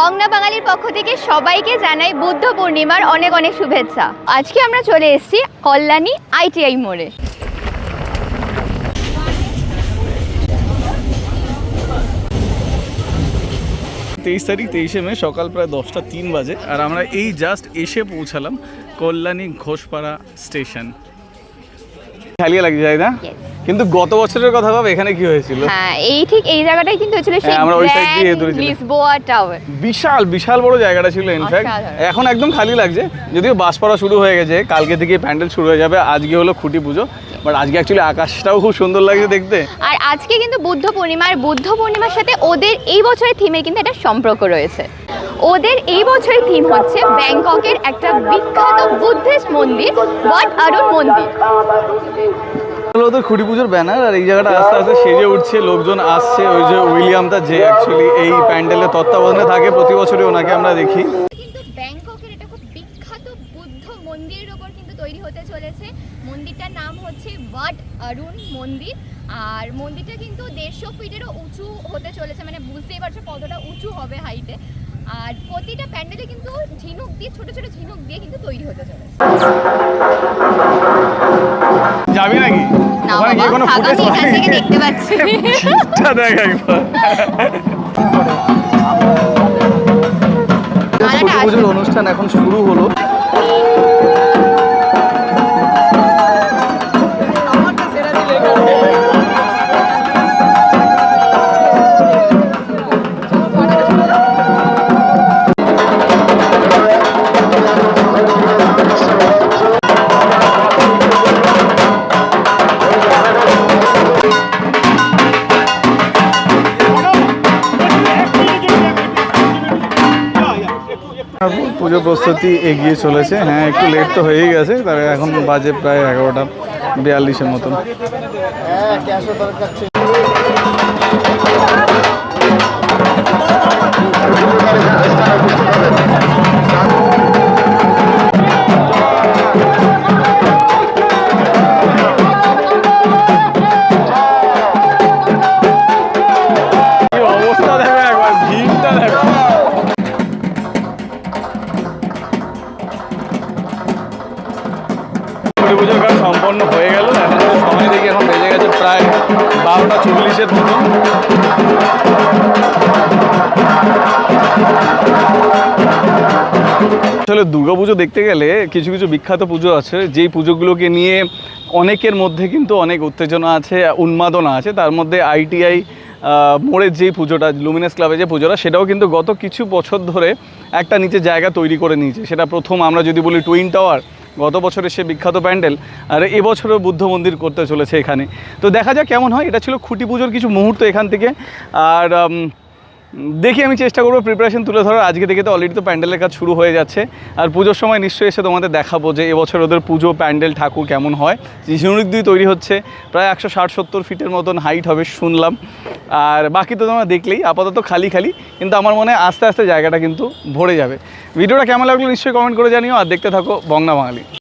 বংনা বাঙালির পক্ষ থেকে সবাইকে জানাই বুদ্ধ পূর্ণিমার অনেক অনেক শুভেচ্ছা। আজকে আমরা চলে এসেছি কল্যাণী আইটিআই মোড়ে। তেইশ তারিখ তেইশে মে সকাল প্রায় দশটা তিন বাজে আর আমরা এই জাস্ট এসে পৌঁছালাম কল্যাণী ঘোষপাড়া স্টেশন। খালিয়া লাগছে তাই না. কিন্তু গত বছরের কথা ভাব এখানে কি হয়েছিল? হ্যাঁ এই ঠিক এই জায়গাটাই কিন্তু হয়েছিল সেই হ্যাঁ, আমরা ওই side দিয়ে দৌড়েছিলাম। লিসবোয়া টাওয়ার বিশাল বিশাল বড় জায়গাটা ছিল ইনফ্যাক্ট এখন একদম খালি লাগছে। যদিও বাস পড়া শুরু হয়ে গেছে কালকে থেকে প্যান্ডেল শুরু হয়ে যাবে আজকে হলো খুঁটি পুজো। বাট আজকে অ্যাকচুয়ালি আকাশটাও খুব সুন্দর লাগছে দেখতে। আর আজকে কিন্তু বুদ্ধ পূর্ণিমা আর বুদ্ধ পূর্ণিমার সাথে ওদের এই বছরের থিমের কিন্তু একটা সম্পর্ক রয়েছে। ওদের এই বছরের থিম হচ্ছে ব্যাংককের একটা বিখ্যাত বুদ্ধিস্ট মন্দির ওয়াট অরুণ মন্দির। হলো ওদের খুঁটি পুজোর ব্যানার, আর এই জায়গাটা আস্তে আস্তে সেজে উঠছে, লোকজন আসছে। ওই যে উইলিয়ামটা যে অ্যাকচুয়ালি এই প্যান্ডেলের তত্ত্বাবধানে থাকে, প্রতি বছরই ওনাকে আমরা দেখি। এটা খুব বিখ্যাত বুদ্ধ মন্দিরের ওপর কিন্তু তৈরি হতে চলেছে। মন্দিরটার নাম হচ্ছে মন্দির। আর মন্দিরটা কিন্তু উঁচু হতে চলেছে মানে বুঝতেই পারছ কতটা উঁচু হবে হাইটে। আর প্রতিটা প্যান্ডেলে কিন্তু ঝিনুক দিয়ে, ছোট ছোট ঝিনুক দিয়ে কিন্তু তৈরি হতে চলেছে। কোনো ফুটেজ থেকে দেখতে পাচ্ছি। দেখ একবার। আমাদের অনুষ্ঠান এখন শুরু হলো। পুজো প্রস্তুতি এগিয়ে চলেছে। হ্যাঁ একটু লেট তো হয়েই গেছে, তবে এখন বাজে প্রায় এগারোটা বিয়াল্লিশের মতন। দুর্গা পুজোর কাজ সম্পন্ন হয়ে গেল। এখন সময় দেখি এখন বেজে গেছে প্রায় বারোটা চল্লিশের মতো। আসলে পুজো দেখতে গেলে কিছু কিছু বিখ্যাত পুজো আছে। যেই পুজোগুলোকে নিয়ে অনেকের মধ্যে কিন্তু অনেক উত্তেজনা আছে, উন্মাদনা আছে। তার মধ্যে আইটিআই মোড়ের যেই পুজোটা লুমিনাস ক্লাবে যে পুজোটা, সেটাও কিন্তু গত কিছু বছর ধরে একটা নিচে জায়গা তৈরি করে নিয়েছে। সেটা প্রথম আমরা যদি বলি টুইন টাওয়ার গত বছরে সে বিখ্যাত প্যান্ডেল, আর এবছরও বুদ্ধ মন্দির করতে চলেছে এখানে। তো দেখা যাক কেমন হয়। এটা ছিল খুঁটি পুজোর কিছু মুহূর্ত এখান থেকে। আর দেখি আমি চেষ্টা করব প্রিপারেশন তুলে ধরার। আজকে থেকে তো অলরেডি তো প্যান্ডেলের কাজ শুরু হয়ে যাচ্ছে। আর পুজোর সময় নিশ্চয়ই এসে তোমাদের দেখাবো যে এবছর ওদের পুজো, প্যান্ডেল, ঠাকুর কেমন হয়। দিয়ে তৈরি হচ্ছে, প্রায় একশো ষাট সত্তর ফিটের মতন হাইট হবে শুনলাম। আর বাকি তো তোমরা দেখলেই, আপাতত খালি খালি, কিন্তু আমার মনে হয় আস্তে আস্তে জায়গাটা কিন্তু ভরে যাবে। ভিডিওটা কেমন লাগল নিশ্চয়ই কমেন্ট করে জানিও, আর দেখতে থাকো বংলা বাঙালি।